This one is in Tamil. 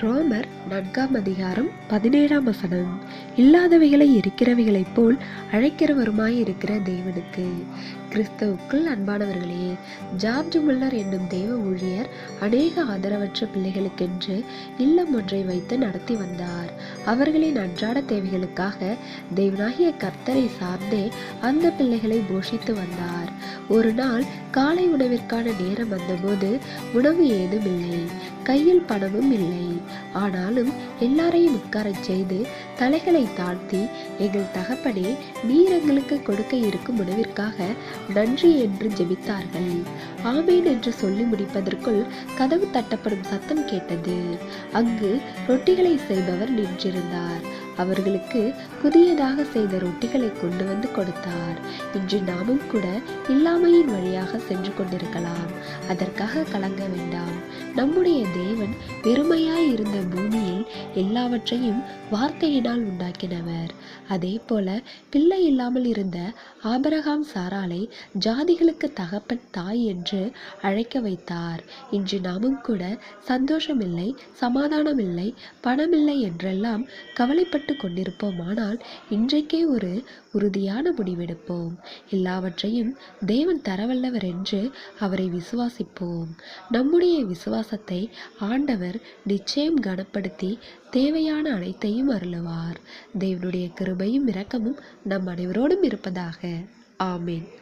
ரோமர் நான்காம் அதிகாரம் பதினேழாம் வசனம். இல்லாதவைகளை இருக்கிறவைகளைப் போல் அழைக்கிறவருமாய் இருக்கிற தேவனுக்கு. கிறிஸ்தவுக்குள் அன்பானவர்களே ஜார்ஜ் முல்லர் என்னும் தெய்வ ஊழியர் அநேக ஆதரவற்ற பிள்ளைகளுக்கென்று இல்லம் ஒன்றை வைத்து நடத்தி வந்தார். அவர்களின் அன்றாட தேவைகளுக்காக தேவனாகிய கர்த்தரை சார்ந்தே அந்த பிள்ளைகளை போஷித்து வந்தார். ஒரு நாள் காலை உணவிற்கான நேரம் வந்தபோது உணவு ஏதும் இல்லை கையில் பணமும் இல்லை. ஆனாலும் எல்லாரையும் உட்காரச் செய்து தலைகளை தாழ்த்தி எங்கள் தகப்பனே நீர் எங்களுக்கு கொடுக்க இருக்கும் உணவிற்காக நன்றி என்று ஜெபித்தார்கள். ஆமேன் என்று சொல்லி முடிப்பதற்குள் கதவு தட்டப்படும் சத்தம் கேட்டது. அங்கு ரொட்டிகளை செய்பவர் நின்றிருந்தார். அவர்களுக்கு புதியதாக செய்த ரொட்டிகளை கொண்டு வந்து கொடுத்தார். இன்று நாமும் கூட இல்லாமையின் வழியாக சென்று கொண்டிருக்கலாம். அதற்காக கலங்க வேண்டாம். நம்முடைய தேவன் வெறுமையாய் இருந்த பூமியில் எல்லாவற்றையும் வார்த்தையினால் உண்டாக்கினவர். அதே போல பிள்ளை இல்லாமல் இருந்த ஆபரகாம் சாராலை ஜாதிகளுக்கு தகப்பன் தாய் என்று அழைக்க வைத்தார். இன்று நாமும் கூட சந்தோஷமில்லை சமாதானமில்லை பணமில்லை என்றெல்லாம் கவலைப்பட்டு கொண்டிருப்போமானால் இன்றைக்கே ஒரு உறுதியான முடிவெடுப்போம். எல்லாவற்றையும் தேவன் தரவல்லவர் என்று அவரை விசுவாசிப்போம். நம்முடைய விசுவாசத்தை ஆண்டவர் நிச்சயம் கனப்படுத்தி தேவையான அனைத்தையும் அருளுவார். தேவனுடைய கிருபையும் இரக்கமும் நம் அனைவரோடும் இருப்பதாக. ஆமேன்.